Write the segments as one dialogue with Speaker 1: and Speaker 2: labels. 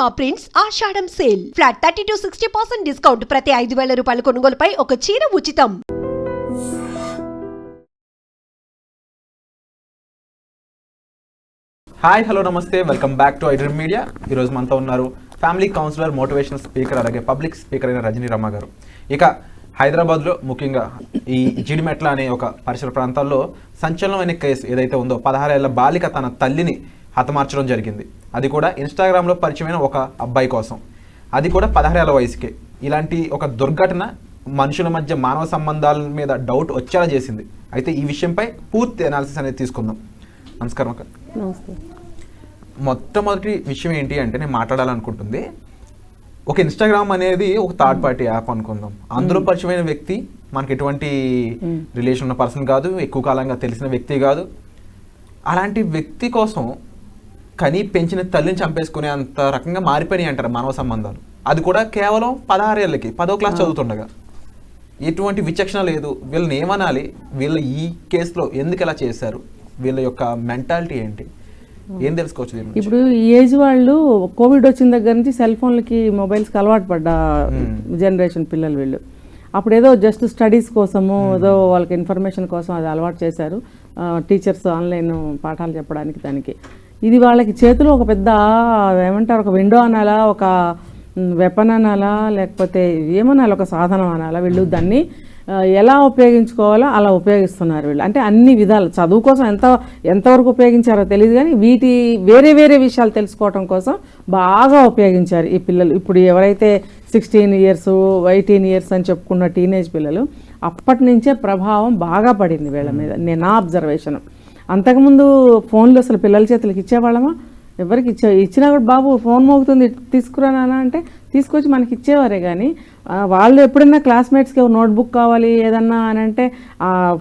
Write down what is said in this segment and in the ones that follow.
Speaker 1: Purnima prints Ashadham sale. Flat thirty to sixty percent discount. ప్రతి ఐదు వేల రూపాయల కొనుగోలుపై ఒక చీర ఉచితం.
Speaker 2: హాయ్ హలో నమస్తే. Welcome back to iDream media. ఈరోజు మనతో ఉన్నారు ఫ్యామిలీ కౌన్సిలర్ మోటివేషనల్ స్పీకర్ అలాగే పబ్లిక్ స్పీకర్ అయిన రజనీ రమ్మ గారు. ఇక హైదరాబాద్లో ముఖ్యంగా ఈ జిడిమెట్ల అనే ఒక పరిసర ప్రాంతాల్లో సంచలనమైన కేసు ఏదైతే ఉందో పదహారేళ్ళ బాలిక తన తల్లిని హతమార్చడం జరిగింది. అది కూడా ఇన్స్టాగ్రామ్లో పరిచయమైన ఒక అబ్బాయి కోసం. అది కూడా పదహారేళ్ళ వయసుకే. ఇలాంటి ఒక దుర్ఘటన మనుషుల మధ్య మానవ సంబంధాల మీద డౌట్ వచ్చేలా చేసింది. అయితే ఈ విషయంపై పూర్తి అనాలిసిస్ అనేది తీసుకుందాం. నమస్కారం అక్క. మొట్టమొదటి విషయం ఏంటి అంటే నేను మాట్లాడాలనుకుంటుంది. ఒక ఇన్స్టాగ్రామ్ అనేది ఒక థర్డ్ పార్టీ యాప్ అనుకుందాం. అందులో పరిచయమైన వ్యక్తి మనకి ఎటువంటి రిలేషన్ ఉన్న పర్సన్ కాదు. ఎక్కువ కాలంగా తెలిసిన వ్యక్తి కాదు. అలాంటి వ్యక్తి కోసం కని పెంచిన తల్లిని చంపేసుకునే అంత రకంగా మారిపోయినాయి అంటారు మానవ సంబంధాలు. అది కూడా కేవలం పదహారేళ్ళకి పదో క్లాస్ చదువుతుండగా. ఎటువంటి విచక్షణ లేదు. వీళ్ళని ఏమనాలి? వీళ్ళు ఈ కేసులో ఎందుకు ఇలా చేశారు? వీళ్ళ యొక్క మెంటాలిటీ ఏంటి? ఏం తెలుసుకోవచ్చు?
Speaker 3: ఇప్పుడు ఈ ఏజ్ వాళ్ళు కోవిడ్ వచ్చిన దగ్గర నుంచి సెల్ ఫోన్లకి మొబైల్స్కి అలవాటు పడ్డ జనరేషన్ పిల్లలు వీళ్ళు. అప్పుడు ఏదో జస్ట్ స్టడీస్ కోసము ఏదో వాళ్ళకి ఇన్ఫర్మేషన్ కోసం అది అలవాటు చేశారు. టీచర్స్ ఆన్లైన్ పాఠాలు చెప్పడానికి దానికి. ఇది వాళ్ళకి చేతిలో ఒక పెద్ద ఏమంటారు ఒక విండో అనాలా ఒక వెపన్ అనాలా లేకపోతే ఏమనాలి ఒక సాధనం అనాలా వీళ్ళు దాన్ని ఎలా ఉపయోగించుకోవాలో అలా ఉపయోగిస్తున్నారు వీళ్ళు. అంటే అన్ని విధాలు చదువు కోసం ఎంత ఎంతవరకు ఉపయోగించారో తెలియదు కానీ వీటి వేరే వేరే విషయాలు తెలుసుకోవటం కోసం బాగా ఉపయోగించారు ఈ పిల్లలు. ఇప్పుడు ఎవరైతే సిక్స్టీన్ ఇయర్స్ ఎయిటీన్ ఇయర్స్ అని చెప్పుకున్న టీనేజ్ పిల్లలు అప్పటి నుంచే ప్రభావం బాగా పడింది వీళ్ళ మీద నేను నా అబ్జర్వేషన్ అంతకుముందు ఫోన్లు అసలు పిల్లల చేతులకి ఇచ్చేవాళ్ళమా? ఎవరికి ఇచ్చే ఇచ్చినా కూడా బాబు ఫోన్ మోగుతుంది తీసుకురా నాన్న అంటే తీసుకొచ్చి మనకి ఇచ్చేవారే కానీ వాళ్ళు ఎప్పుడైనా క్లాస్మేట్స్కి నోట్బుక్ కావాలి ఏదన్నా అని అంటే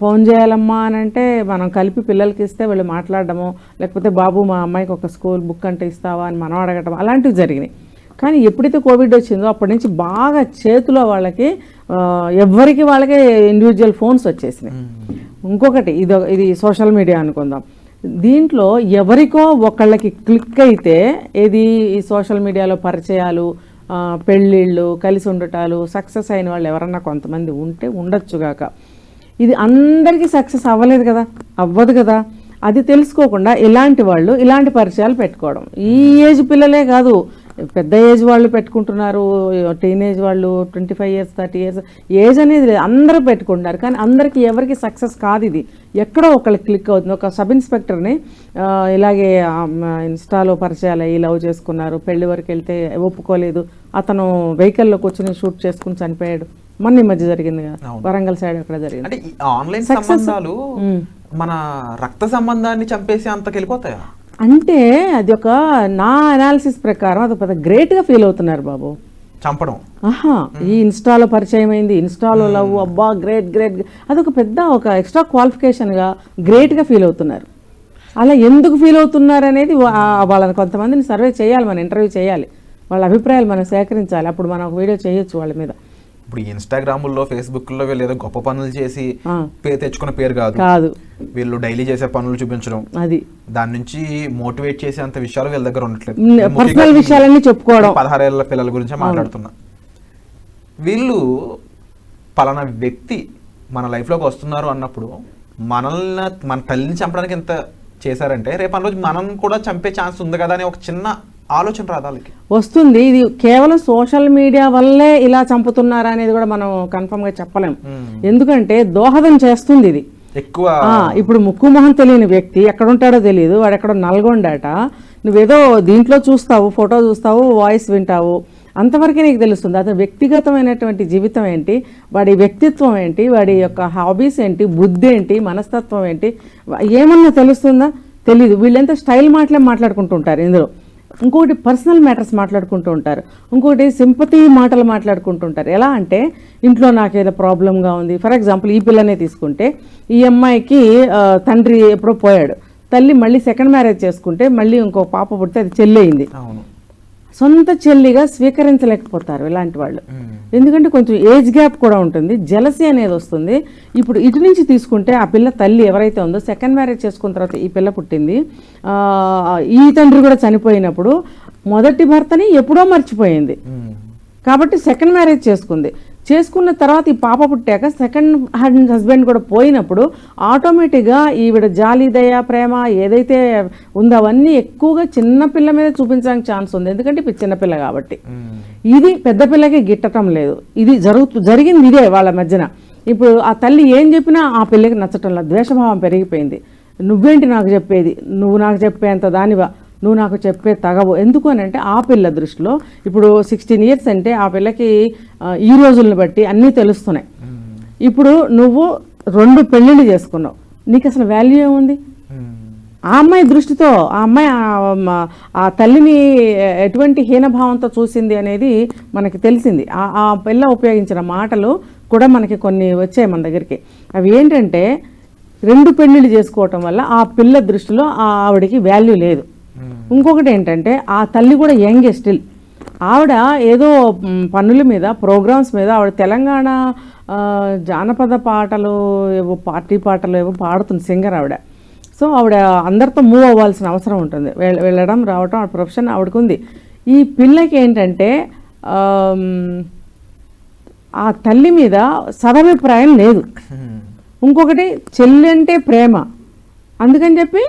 Speaker 3: ఫోన్ చేయాలమ్మా అని అంటే మనం కలిపి పిల్లలకి ఇస్తే వాళ్ళు మాట్లాడడము లేకపోతే బాబు మా అమ్మాయికి ఒక స్కూల్ బుక్ అంటే ఇస్తావా అని మనం అడగటం అలాంటివి జరిగినాయి. కానీ ఎప్పుడైతే కోవిడ్ వచ్చిందో అప్పటి నుంచి బాగా చేతిలో వాళ్ళకి ఆ, ఎవ్వరికి వాళ్ళకే ఇండివిజువల్ ఫోన్స్ వచ్చేసినాయి. ఇంకొకటి ఇది ఇది సోషల్ మీడియా అనుకుందాం. దీంట్లో ఎవరికో ఒకళ్ళకి క్లిక్ అయితే ఏది ఈ సోషల్ మీడియాలో పరిచయాలు పెళ్ళిళ్ళు కలిసి ఉండటాలు సక్సెస్ అయిన వాళ్ళు ఎవరన్నా కొంతమంది ఉంటే ఉండొచ్చుగాక ఇది అందరికీ సక్సెస్ అవ్వలేదు కదా? అవ్వదు కదా? అది తెలుసుకోకుండా ఇలాంటి వాళ్ళు ఇలాంటి పరిచయాలు పెట్టుకోవడం. ఈ ఏజ్ పిల్లలే కాదు. పెద్ద ఏజ్ వాళ్ళు పెట్టుకుంటున్నారు టీనేజ్ వాళ్ళు twenty five years thirty years age అనేది లేదు. అందరూ పెట్టుకుంటున్నారు. కానీ అందరికీ ఎవరికి సక్సెస్ కాదు ఇది. ఎక్కడో ఒకళ్ళకి క్లిక్ అవుతుంది. ఒక సబ్ ఇన్స్పెక్టర్ని ఇలాగే ఇన్స్టాలో పరిచయాలు అయ్యి లవ్ చేసుకున్నారు. పెళ్ళి వరకు వెళ్తే ఒప్పుకోలేదు. అతను వెహికల్లో కూర్చొని షూట్ చేసుకుని చనిపోయాడు. మొన్న మధ్య జరిగింది కదా. వరంగల్ సైడ్ అక్కడ జరిగింది.
Speaker 2: అంటే ఆన్లైన్ సంబంధాలు మన రక్త సంబంధాన్ని చంపేసి అంతకి వెళ్ళిపోతాయా
Speaker 3: అంటే అది ఒక నా అనాలిసిస్ ప్రకారం అది పెద్ద గ్రేట్గా ఫీల్ అవుతున్నారు బాబు.
Speaker 2: చంపడం.
Speaker 3: ఆహా ఈ ఇన్స్టాలో పరిచయం అయింది ఇన్స్టాలో లవ్ అబ్బా గ్రేట్ గ్రేట్ అదొక పెద్ద ఒక ఎక్స్ట్రా క్వాలిఫికేషన్గా గ్రేట్గా ఫీల్ అవుతున్నారు. అలా ఎందుకు ఫీల్ అవుతున్నారు అనేది వాళ్ళని కొంతమందిని సర్వే చేయాలి మనం ఇంటర్వ్యూ చేయాలి. వాళ్ళ అభిప్రాయాలు మనం సేకరించాలి. అప్పుడు మనం ఒక వీడియో చేయొచ్చు వాళ్ళ మీద.
Speaker 2: ఇప్పుడు ఇన్స్టాగ్రాముల్లో ఫేస్బుక్లో వీళ్ళు ఏదో గొప్ప పనులు చేసి. పేరు తెచ్చుకున్న పేరు కాదు.
Speaker 3: కాదు.
Speaker 2: వీళ్ళు డైలీ చేసే పనులు చూపించడం.
Speaker 3: అది.
Speaker 2: దాని నుంచి మోటివేట్ చేసేంత విషయాలు వీళ్ళ దగ్గర ఉండట్లేదు.
Speaker 3: పర్సనల్ విషయాలన్నీ చెప్పుకోవడం.
Speaker 2: పదహారేళ్ళ పిల్లల గురించి మాట్లాడుతున్నా. వీళ్ళు పలానా వ్యక్తి మన లైఫ్లోకి వస్తున్నారు అన్నప్పుడు మనల్ని మన తల్లిని చంపడానికి ఎంత చేశారంటే రేపు రోజు మనం కూడా చంపే ఛాన్స్ ఉంది కదా అని ఒక చిన్న ఆలోచన రాదు వాళ్ళకి?
Speaker 3: వస్తుంది. ఇది కేవలం సోషల్ మీడియా వల్లే ఇలా చంపుతున్నారా అనేది కూడా మనం కన్ఫర్మ్గా చెప్పలేం. ఎందుకంటే దోహదం చేస్తుంది ఇది.
Speaker 2: ఎక్కువ
Speaker 3: ఆ, ఇప్పుడు ముక్కు మొహం తెలియని వ్యక్తి ఎక్కడ ఉంటాడో తెలియదు వాడు ఎక్కడో నల్గొండట. నువ్వేదో దీంట్లో చూస్తావు ఫోటో చూస్తావు వాయిస్ వింటావు. అంతవరకే నీకు తెలుస్తుంది. అతని వ్యక్తిగతమైనటువంటి జీవితం ఏంటి? వాడి వ్యక్తిత్వం ఏంటి? వాడి యొక్క హాబీస్ ఏంటి? బుద్ధి ఏంటి? మనస్తత్వం ఏంటి? ఏమన్నా తెలుస్తుందా? తెలీదు. వీళ్ళంతా స్టైల్ మాటలే మాట్లాడుకుంటుంటారు ఇందులో. ఇంకొకటి పర్సనల్ మ్యాటర్స్ మాట్లాడుకుంటూ ఉంటారు. ఇంకొకటి సింపతి మాటలు మాట్లాడుకుంటూ ఉంటారు. ఎలా అంటే ఇంట్లో నాకేదో ప్రాబ్లంగా ఉంది. ఫర్ ఎగ్జాంపుల్ ఈ పిల్లనే తీసుకుంటే ఈ అమ్మాయికి తండ్రి ఎప్పుడో పోయాడు. తల్లి మళ్ళీ సెకండ్ మ్యారేజ్ చేసుకుంటే మళ్ళీ ఇంకో పాప పుడితే అది చెల్లి అయింది
Speaker 2: అవును.
Speaker 3: సొంత చెల్లిగా స్వీకరించలేకపోతారు ఇలాంటి వాళ్ళు. ఎందుకంటే కొంచెం ఏజ్ గ్యాప్ కూడా ఉంటుంది. జలసి అనేది వస్తుంది. ఇప్పుడు ఇటు నుంచి తీసుకుంటే ఆ పిల్ల తల్లి ఎవరైతే ఉందో సెకండ్ మ్యారేజ్ చేసుకున్న తర్వాత ఈ పిల్ల పుట్టింది. ఈ తండ్రి కూడా చనిపోయినప్పుడు మొదటి భర్తని ఎప్పుడో మర్చిపోయింది. కాబట్టి సెకండ్ మ్యారేజ్ చేసుకుంది. చేసుకున్న తర్వాత ఈ పాప పుట్టాక సెకండ్ హస్బెండ్ కూడా పోయినప్పుడు ఆటోమేటిక్గా ఈవిడ జాలి దయ ప్రేమ ఏదైతే ఉందో అవన్నీ ఎక్కువగా చిన్న పిల్ల మీద చూపించడానికి ఛాన్స్ ఉంది. ఎందుకంటే ఇప్పుడు చిన్నపిల్ల కాబట్టి. ఇది పెద్ద పిల్లకి గిట్టటం లేదు. ఇది జరుగుతు జరిగింది ఇదే వాళ్ళ మధ్యన. ఇప్పుడు ఆ తల్లి ఏం చెప్పినా ఆ పిల్లకి నచ్చటం లేదు. ద్వేషభావం పెరిగిపోయింది. నువ్వేంటి నాకు చెప్పేది? నువ్వు నాకు చెప్పేంత దానివా? నువ్వు నాకు చెప్పే తగవు. ఎందుకు అని అంటే ఆ పిల్ల దృష్టిలో ఇప్పుడు సిక్స్టీన్ ఇయర్స్ అంటే ఆ పిల్లకి ఈ రోజులను బట్టి అన్నీ తెలుస్తున్నాయి. ఇప్పుడు నువ్వు రెండు పెళ్ళిళ్ళు చేసుకున్నావు. నీకు అసలు వాల్యూ ఏముంది. ఆ అమ్మాయి దృష్టితో ఆ అమ్మాయి ఆ- తల్లిని ఎటువంటి హీనభావంతో చూసింది అనేది మనకి తెలిసింది. ఆ ఆ పిల్ల ఉపయోగించిన మాటలు కూడా మనకి కొన్ని వచ్చాయి మన దగ్గరికి. అవి ఏంటంటే రెండు పెళ్ళిళ్ళు చేసుకోవటం వల్ల ఆ పిల్ల దృష్టిలో ఆ ఆవిడకి వాల్యూ లేదు. ఇంకొకటి ఏంటంటే ఆ తల్లి కూడా యంగ్ స్టిల్. ఆవిడ ఏదో పనుల మీద ప్రోగ్రామ్స్ మీద ఆవిడ తెలంగాణ జానపద పాటలు ఏవో పార్టీ పాటలు ఏవో పాడుతుంది సింగర్ ఆవిడ. సో ఆవిడ అందరితో మూవ్ అవ్వాల్సిన అవసరం ఉంటుంది. వెళ్ళడం రావడం ఆవిడ ప్రొఫెషన్ ఆవిడకు ఉంది. ఈ పిల్లకి ఏంటంటే ఆ తల్లి మీద సదభిప్రాయం లేదు. ఇంకొకటి చెల్లి అంటే ప్రేమ. అందుకని చెప్పి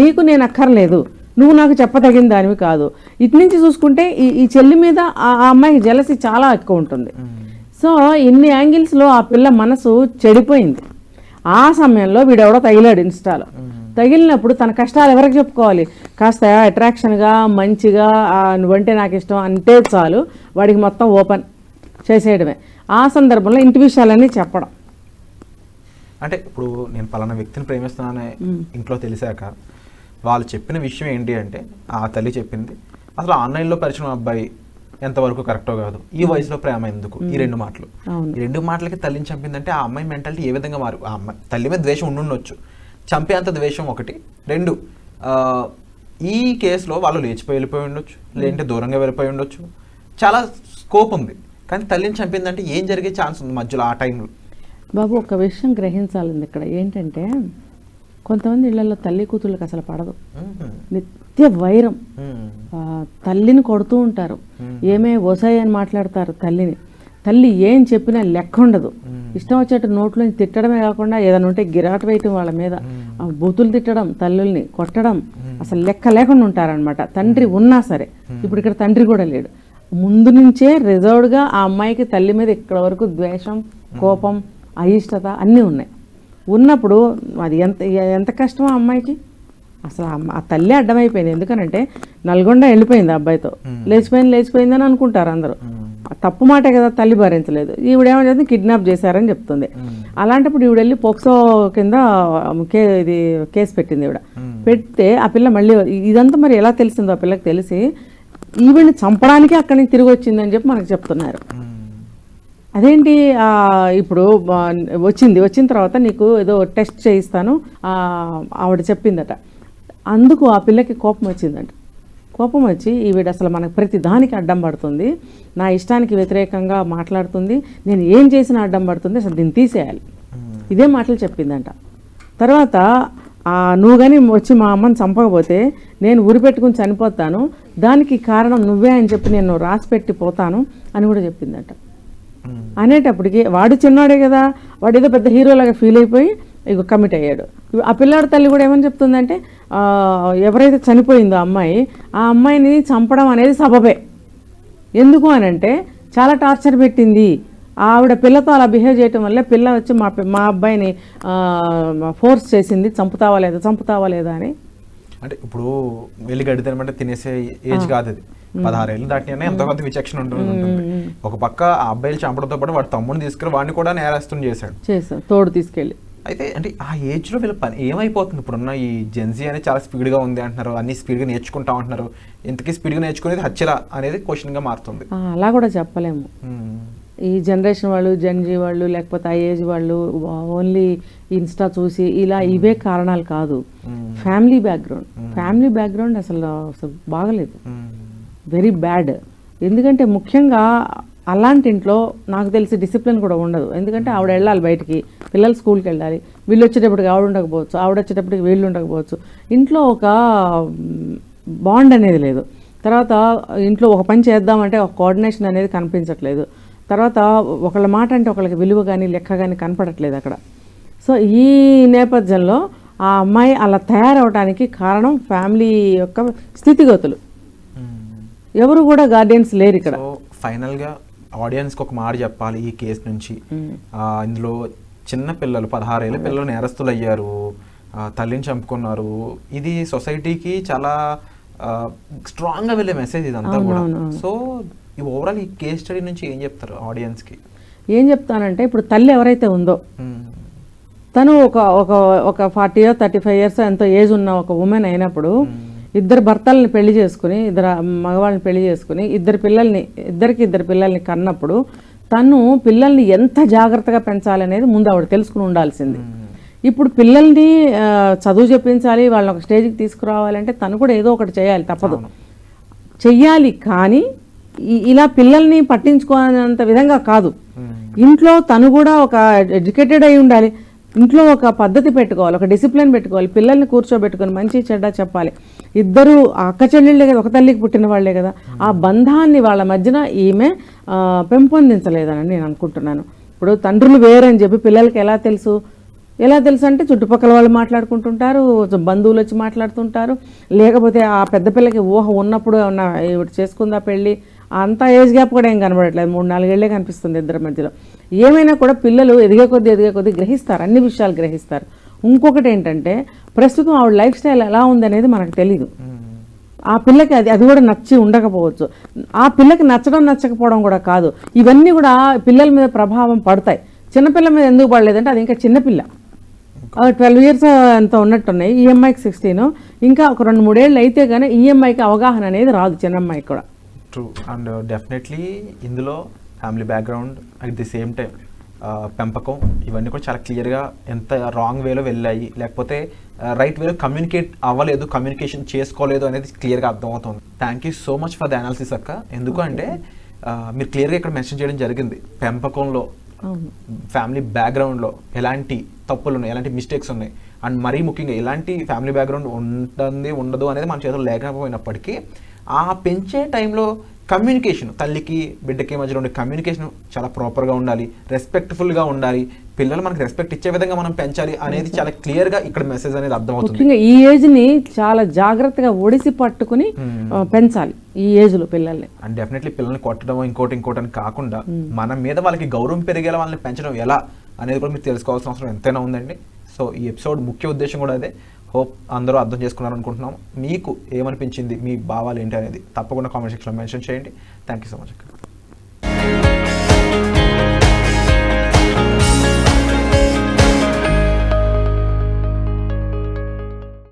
Speaker 3: నీకు నేను అక్కర్లేదు. నువ్వు నాకు చెప్పదగిన దానివి కాదు. ఇటు నుంచి చూసుకుంటే ఈ ఈ చెల్లి మీద ఆ అమ్మాయికి జలసి చాలా ఎక్కువ ఉంటుంది. సో ఇన్ని యాంగిల్స్లో ఆ పిల్ల మనసు చెడిపోయింది. ఆ సమయంలో వీడెవడో తగిలాడు ఇన్స్టాలో. తగిలినప్పుడు తన కష్టాలు ఎవరికి చెప్పుకోవాలి? కాస్త అట్రాక్షన్గా మంచిగా నువ్వంటే నాకు ఇష్టం అంటే చాలు. వాడికి మొత్తం ఓపెన్ చేసేయడమే. ఆ సందర్భంలో ఇంటి విషయాలన్నీ చెప్పడం.
Speaker 2: అంటే ఇప్పుడు నేను పలానా వ్యక్తిని ప్రేమిస్తున్నానని ఇంట్లో తెలిసాక వాళ్ళు చెప్పిన విషయం ఏంటి అంటే ఆ తల్లి చెప్పింది అసలు ఆన్లైన్లో పరిచయం అబ్బాయి ఎంతవరకు కరెక్టో కాదు. ఈ వయసులో ప్రేమ ఎందుకు? ఈ రెండు మాటలు. ఈ రెండు మాటలకి తల్లిని చంపిందంటే ఆ అమ్మాయి మెంటాలిటీ ఏ విధంగా మారు? ఆ అమ్మాయి తల్లి మీద ద్వేషం ఉండుండొచ్చు. చంపేంత ద్వేషం ఒకటి. రెండు ఈ కేసులో వాళ్ళు లేచిపోయి వెళ్ళిపోయి ఉండొచ్చు లేదంటే దూరంగా వెళ్ళిపోయి ఉండొచ్చు. చాలా స్కోప్ ఉంది. కానీ తల్లిని చంపిందంటే ఏం జరిగే ఛాన్స్ ఉంది మధ్యలో ఆ టైంలో?
Speaker 3: బాబు ఒక విషయం గ్రహించాలండి ఇక్కడ. ఏంటంటే కొంతమంది ఇళ్ళలో తల్లి కూతుళ్ళకి అసలు పడదు. నిత్య వైరం. తల్లిని కొడుతూ ఉంటారు. ఏమే వసాయి అని మాట్లాడతారు తల్లిని. తల్లి ఏం చెప్పినా లెక్క ఉండదు. ఇష్టం వచ్చేట్టు నోట్లోంచి తిట్టడమే కాకుండా ఏదైనా ఉంటే గిరాట వేయటం వాళ్ళ మీద. బూతులు తిట్టడం తల్లుల్ని కొట్టడం అసలు లెక్క లేకుండా ఉంటారనమాట తండ్రి ఉన్నా సరే. ఇప్పుడు ఇక్కడ తండ్రి కూడా లేడు. ముందు నుంచే రిజర్వ్డ్గా ఆ అమ్మాయికి తల్లి మీద ఇక్కడ వరకు ద్వేషం కోపం అయిష్టత అన్నీ ఉన్నాయి. ఉన్నప్పుడు అది ఎంత ఎంత కష్టం ఆ అమ్మాయికి? అసలు ఆ తల్లి అడ్డమైపోయింది. ఎందుకనంటే నల్గొండ వెళ్ళిపోయింది అబ్బాయితో. లేచిపోయింది లేచిపోయిందని అనుకుంటారు అందరూ. ఆ తప్పు మాటే కదా తల్లి భరించలేదు. ఈవిడేమో చెప్తుంది? కిడ్నాప్ చేశారని చెప్తుంది. అలాంటప్పుడు ఈవిడ వెళ్ళి పోక్సో కింద కే ఇది కేసు పెట్టింది ఈవిడ. పెడితే ఆ పిల్ల మళ్ళీ ఇదంతా మరి ఎలా తెలిసిందో ఆ పిల్లకి తెలిసి ఈవిడ్ని చంపడానికి అక్కడి నుంచి తిరిగి వచ్చిందని చెప్పి మనకు చెప్తున్నారు. అదేంటి? ఇప్పుడు వచ్చింది. వచ్చిన తర్వాత నీకు ఏదో టెస్ట్ చేయిస్తాను. ఆవిడ చెప్పిందట. అందుకు ఆ పిల్లకి కోపం వచ్చిందంట. కోపం వచ్చి ఈవిడ అసలు మనకు ప్రతి దానికి అడ్డం పడుతుంది. నా ఇష్టానికి వ్యతిరేకంగా మాట్లాడుతుంది. నేను ఏం చేసినా అడ్డం పడుతుంది. అసలు దీన్ని తీసేయాలి. ఇదే మాటలు చెప్పిందంట. తర్వాత ఆ, నువ్వు కానీ వచ్చి మా అమ్మని చంపకపోతే నేను ఉరి పెట్టుకుని చనిపోతాను. దానికి కారణం నువ్వే అని చెప్పి నేను రాసి పెట్టి పోతాను అని కూడా చెప్పిందట. అనేటప్పటికి వాడు చిన్నాడే కదా వాడు ఏదో పెద్ద హీరోలాగా ఫీల్ అయిపోయి ఇక కమిట్ అయ్యాడు. ఆ పిల్లాడి తల్లి కూడా ఏమని చెప్తుందంటే ఎవరైతే చనిపోయిందో అమ్మాయి ఆ అమ్మాయిని చంపడం అనేది సబబే. ఎందుకు అని అంటే చాలా టార్చర్ పెట్టింది. ఆవిడ పిల్లతో అలా బిహేవ్ చేయటం వల్ల పిల్ల వచ్చి మా మా అబ్బాయిని ఫోర్స్ చేసింది చంపుతావా లేదా చంపుతావా లేదా అని.
Speaker 2: అంటే ఇప్పుడు వెళ్ళి తినమంటే తినేసే ఏజ్ కాదు అది పదహారేళ్ళు దాటినే ఎంతో కొంత విచక్షణ ఉంటుంది. ఒక పక్క ఆ అబ్బాయిలు చంపడంతో పాటు వాడి తమ్ముడిని తీసుకుని వాడిని కూడా నేరస్తుని చేశాడు.
Speaker 3: చేసాం తోడు తీసుకెళ్ళి.
Speaker 2: అయితే అంటే ఆ ఏజ్లో వీళ్ళ పని ఏమైపోతుంది? ఇప్పుడున్న ఈ జెన్సీ అనేది చాలా స్పీడ్గా ఉంది అంటున్నారు అన్ని స్పీడ్గా నేర్చుకుంటా అంటున్నారు ఇంతకీ స్పీడ్గా నేర్చుకునేది హత్యలా అనేది క్వశ్చన్గా మారుతుంది
Speaker 3: అలా కూడా చెప్పలేము. ఈ జనరేషన్ వాళ్ళు జెన్జీ వాళ్ళు లేకపోతే ఆ ఏజ్ వాళ్ళు ఓన్లీ ఇన్స్టా చూసి ఇలా ఇవే కారణాలు కాదు. Family background. ఫ్యామిలీ బ్యాక్గ్రౌండ్ అసలు అసలు బాగలేదు. Very bad. ఎందుకంటే ముఖ్యంగా అలాంటి ఇంట్లో నాకు తెలిసి డిసిప్లిన్ కూడా ఉండదు. ఎందుకంటే ఆవిడ వెళ్ళాలి బయటికి పిల్లలు స్కూల్కి వెళ్ళాలి వీళ్ళు వచ్చేటప్పటికి ఆవిడ ఉండకపోవచ్చు ఆవిడ వచ్చేటప్పటికి వీళ్ళు ఉండకపోవచ్చు. ఇంట్లో ఒక బాండ్ అనేది లేదు. తర్వాత ఇంట్లో ఒక పని చేద్దామంటే ఒక కోఆర్డినేషన్ అనేది కనిపించట్లేదు. తర్వాత ఒకళ్ళ మాట అంటే ఒకళ్ళకి విలువ కానీ లెక్క కానీ కనపడట్లేదు అక్కడ. సో ఈ నేపథ్యంలో ఆ అమ్మాయి అలా తయారవడానికి కారణం ఫ్యామిలీ యొక్క స్థితిగతులు. ఎవరు కూడా గార్డియన్స్ లేరు ఇక్కడ.
Speaker 2: ఫైనల్గా ఆడియన్స్కి ఒక మాట చెప్పాలి ఈ కేసు నుంచి. ఆ, ఇందులో చిన్న పిల్లలు పదహారేళ్ళ పిల్లలు నేరస్తులు అయ్యారు తల్లిని చంపుకున్నారు. ఇది సొసైటీకి చాలా స్ట్రాంగ్గా వెళ్ళే మెసేజ్ ఇదంతా కూడా. సో ఈ ఓవరాల్ ఈ కేస్ స్టడీ నుంచి ఏం చెప్తారు ఆడియన్స్కి
Speaker 3: ఏం చెప్తానంటే ఇప్పుడు తల్లి ఎవరైతే ఉందో తను ఒక ఒక ఒక forty year thirty five years ఎంతో ఏజ్ ఉన్న ఒక ఉమెన్ అయినప్పుడు ఇద్దరు భర్తల్ని పెళ్ళి చేసుకుని ఇద్దరు మగవాళ్ళని పెళ్ళి చేసుకుని ఇద్దరు పిల్లల్ని ఇద్దరికి ఇద్దరు పిల్లల్ని కన్నప్పుడు తను పిల్లల్ని ఎంత జాగ్రత్తగా పెంచాలనేది ముందు ఆవిడ తెలుసుకుని ఉండాల్సింది. ఇప్పుడు పిల్లల్ని చదువు చెప్పించాలి వాళ్ళని ఒక స్టేజ్కి తీసుకురావాలంటే తను కూడా ఏదో ఒకటి చేయాలి తప్పదు. చెయ్యాలి కానీ ఇలా పిల్లల్ని పట్టించుకోనంత విధంగా కాదు. ఇంట్లో తను కూడా ఒక ఎడ్యుకేటెడ్ అయి ఉండాలి. ఇంట్లో ఒక పద్ధతి పెట్టుకోవాలి ఒక డిసిప్లిన్ పెట్టుకోవాలి. పిల్లల్ని కూర్చోబెట్టుకొని మంచి చెడ్డ చెప్పాలి. ఇద్దరు అక్క చెల్లెళ్ళే కదా ఒక తల్లికి పుట్టిన వాళ్ళే కదా. ఆ బంధాన్ని వాళ్ళ మధ్యన ఈమె పెంపొందించలేదని నేను అనుకుంటున్నాను. ఇప్పుడు తండ్రులు వేరని చెప్పి పిల్లలకి ఎలా తెలుసు? ఎలా తెలుసు అంటే చుట్టుపక్కల వాళ్ళు మాట్లాడుకుంటుంటారు బంధువులు వచ్చి మాట్లాడుతుంటారు. లేకపోతే ఆ పెద్ద పిల్లకి ఊహ ఉన్నప్పుడు ఏమన్నా చేసుకుందా పెళ్ళి? అంత ఏజ్ గ్యాప్ కూడా ఏం కనబడట్లేదు. మూడు నాలుగేళ్ళే కనిపిస్తుంది ఇద్దరి మధ్యలో. ఏమైనా కూడా పిల్లలు ఎదిగే కొద్దీ ఎదిగే కొద్దీ గ్రహిస్తారు అన్ని విషయాలు గ్రహిస్తారు. ఇంకొకటి ఏంటంటే ప్రస్తుతం ఆవిడ లైఫ్ స్టైల్ ఎలా ఉందనేది మనకు తెలీదు. ఆ పిల్లకి అది అది కూడా నచ్చి ఉండకపోవచ్చు. ఆ పిల్లకి నచ్చడం నచ్చకపోవడం కూడా కాదు. ఇవన్నీ కూడా పిల్లల మీద ప్రభావం పడతాయి. చిన్నపిల్ల మీద ఎందుకు పడలేదంటే అది ఇంకా చిన్నపిల్ల ట్వెల్వ్ ఇయర్స్ ఎంత ఉన్నట్టున్నాయి. ఈఎంఐకి సిక్స్టీన్ ఇంకా ఒక రెండు మూడేళ్ళు అయితే కానీ ఈఎంఐకి అవగాహన అనేది రాదు చిన్నమ్మాయికి కూడా.
Speaker 2: ట్రూ అండ్ డెఫినెట్లీ ఇందులో family background at the same time పెంపకం ఇవన్నీ కూడా చాలా క్లియర్గా ఎంత రాంగ్ వేలో వెళ్ళాయి. లేకపోతే రైట్ వేలో కమ్యూనికేట్ అవ్వలేదు కమ్యూనికేషన్ చేసుకోలేదు అనేది క్లియర్గా అర్థమవుతుంది. Thank you so much for the analysis అక్క. ఎందుకు అంటే ఆ, మీరు క్లియర్గా ఇక్కడ మెన్షన్ చేయడం జరిగింది. పెంపకంలో ఫ్యామిలీ బ్యాక్గ్రౌండ్లో ఎలాంటి తప్పులు ఉన్నాయి ఎలాంటి మిస్టేక్స్ ఉన్నాయి? అండ్ మరీ ముఖ్యంగా ఎలాంటి ఫ్యామిలీ బ్యాక్గ్రౌండ్ ఉంటుంది ఉండదు అనేది మన చేతుల్లో లేకపోయినప్పటికీ ఆ పెంచే టైంలో కమ్యూనికేషన్ తల్లికి బిడ్డకి మధ్యలో ఉండే కమ్యూనికేషన్ చాలా ప్రాపర్గా ఉండాలి రెస్పెక్ట్ఫుల్గా ఉండాలి. పిల్లలు మనకి రెస్పెక్ట్ ఇచ్చే విధంగా మనం పెంచాలి అనేది చాలా క్లియర్గా ఇక్కడ మెసేజ్ అనేది అర్థమవుతుంది.
Speaker 3: ముఖ్యంగా ఈ ఏజ్ని చాలా జాగ్రత్తగా ఒడిసి పట్టుకుని ఆ, పెంచాలి ఈ ఏజ్లో పిల్లల్ని.
Speaker 2: అండ్ డెఫినెట్లీ పిల్లల్ని కొట్టడం ఇంకోటి ఇంకోటి అని కాకుండా మన మీద వాళ్ళకి గౌరవం పెరిగేలా వాళ్ళని పెంచడం ఎలా అనేది కూడా మీరు తెలుసుకోవాల్సిన అవసరం ఎంతైనా ఉందండి. సో ఈ ఎపిసోడ్ ముఖ్య ఉద్దేశం కూడా అదే. హోప్ అందరూ అర్థం చేసుకున్నారు అనుకుంటున్నాం మీకు ఏమనిపించింది? మీ భావాలు ఏంటి అనేది తప్పకుండా కామెంట్ సెక్షన్లో మెన్షన్ చేయండి. Thank you so much